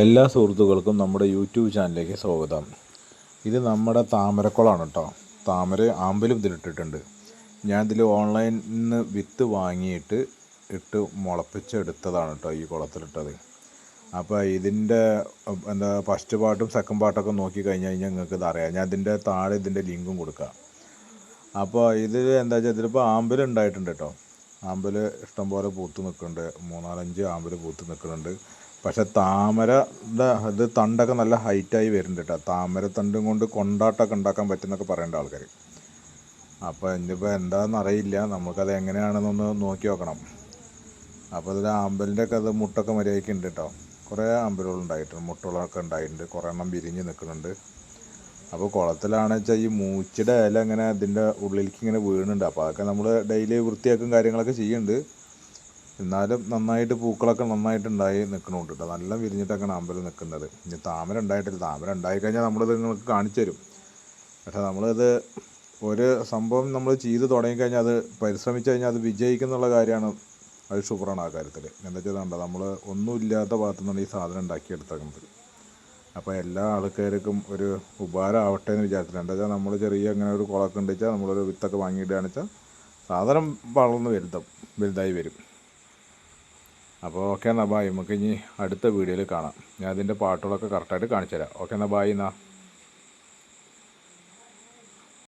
എല്ലാ സുഹൃത്തുക്കൾക്കും നമ്മുടെ യൂട്യൂബ് ചാനലിലേക്ക് സ്വാഗതം. ഇത് നമ്മുടെ താമരക്കുളമാണ് കേട്ടോ താമര ആമ്പലും ഇതിലിട്ടിട്ടുണ്ട് ഞാൻ ഓൺലൈനിൽ നിന്ന് വിത്ത് വാങ്ങിയിട്ട് ഇട്ട് മുളപ്പിച്ചെടുത്തതാണ് കേട്ടോ ഈ കുളത്തിലിട്ടത്. അപ്പോൾ ഇതിന്റെ എന്താ ഫസ്റ്റ് പാർട്ടും സെക്കൻഡ് പാർട്ടൊക്കെ നോക്കി കഴിഞ്ഞ് കഴിഞ്ഞാൽ നിങ്ങൾക്ക് ഇതറിയാം ഞാൻ ഇതിന്റെ താഴെ ഇതിന്റെ ലിങ്കും കൊടുക്കാം. അപ്പോൾ ഇത് എന്താ വെച്ചാൽ ഇതിലിപ്പോൾ ആമ്പൽ ഉണ്ടായിട്ടുണ്ട് കേട്ടോ ആമ്പൽ ഇഷ്ടംപോലെ പൂത്ത് നിൽക്കുന്നുണ്ട്. മൂന്നാലഞ്ച് ആമ്പൽ പൂത്ത് നിൽക്കുന്നുണ്ട്. പക്ഷെ താമര ഇത് തണ്ടൊക്കെ നല്ല ഹൈറ്റായി വരുന്നുണ്ട് കേട്ടോ താമര തണ്ടും കൊണ്ട് കൊണ്ടാട്ടമൊക്കെ ഉണ്ടാക്കാൻ പറ്റുന്നൊക്കെ പറയേണ്ട ആൾക്കാർ അപ്പോൾ ഇനിയിപ്പോൾ എന്താണെന്ന് അറിയില്ല. നമുക്കത് എങ്ങനെയാണെന്നൊന്ന് നോക്കി നോക്കണം. അപ്പോൾ ഇതിൽ ആമ്പലിന്റെ ഒക്കെ അത് മുട്ടൊക്കെ മര്യാദയ്ക്ക് ഉണ്ട് കേട്ടോ കുറേ ആമ്പലുകൾ ഉണ്ടായിട്ടുണ്ട്. മുട്ടകളൊക്കെ ഉണ്ടായിട്ടുണ്ട്. കുറേ എണ്ണം വിരിഞ്ഞ് നിൽക്കുന്നുണ്ട്. അപ്പോൾ കുളത്തിലാണെന്ന് വെച്ചാൽ ഈ മൂച്ചിയുടെ ഇല ഇങ്ങനെ അതിന്റെ ഉള്ളിലേക്ക് ഇങ്ങനെ വീണുണ്ട്. അപ്പോൾ അതൊക്കെ നമ്മൾ ഡെയിലി വൃത്തിയാക്കും കാര്യങ്ങളൊക്കെ ചെയ്യുന്നുണ്ട് എന്നാലും നന്നായിട്ട് പൂക്കളൊക്കെ നന്നായിട്ട് ഉണ്ടായി കേട്ടോ നല്ല വിരിഞ്ഞിട്ടൊക്കെയാണ് അമ്പലം നിൽക്കുന്നത് ഇനി താമര ഉണ്ടായിട്ടില്ല. താമര ഉണ്ടായി കഴിഞ്ഞാൽ നമ്മളിത് നിങ്ങൾക്ക് കാണിച്ചു തരും. പക്ഷേ നമ്മളിത് ഒരു സംഭവം നമ്മൾ ചെയ്ത് തുടങ്ങിക്കഴിഞ്ഞാൽ അത് പരിശ്രമിച്ചു കഴിഞ്ഞാൽ അത് വിജയിക്കുന്നുള്ള കാര്യമാണ്. അത് ഷുവറാണ് ആ കാര്യത്തിൽ എന്താ കണ്ടോ നമ്മൾ ഒന്നുമില്ലാത്ത ഭാഗത്തു നിന്നാണ് ഈ സാധനം ഉണ്ടാക്കിയെടുത്തേക്കുന്നത്. അപ്പോൾ എല്ലാ ആൾക്കാർക്കും ഒരു ഉപകാരം ആവട്ടെ എന്ന് വിചാരിച്ചില്ല എന്താ വെച്ചാൽ നമ്മൾ ചെറിയ അങ്ങനെ ഒരു കുളമൊക്കെ ഉണ്ടെച്ചാൽ നമ്മളൊരു വിത്തൊക്കെ വാങ്ങിയിടുകയാണെന്ന് വെച്ചാൽ സാധനം വളർന്ന് വലുതും വലുതായി വരും. അപ്പോൾ ഓക്കെ എന്നാൽ ബായ് നമുക്ക് ഇനി അടുത്ത വീഡിയോയിൽ കാണാം. ഞാൻ അതിന്റെ പാട്ടുകളൊക്കെ കറക്റ്റായിട്ട് കാണിച്ചു തരാം ഓക്കെ എന്നാൽ ബായ് എന്നാൽ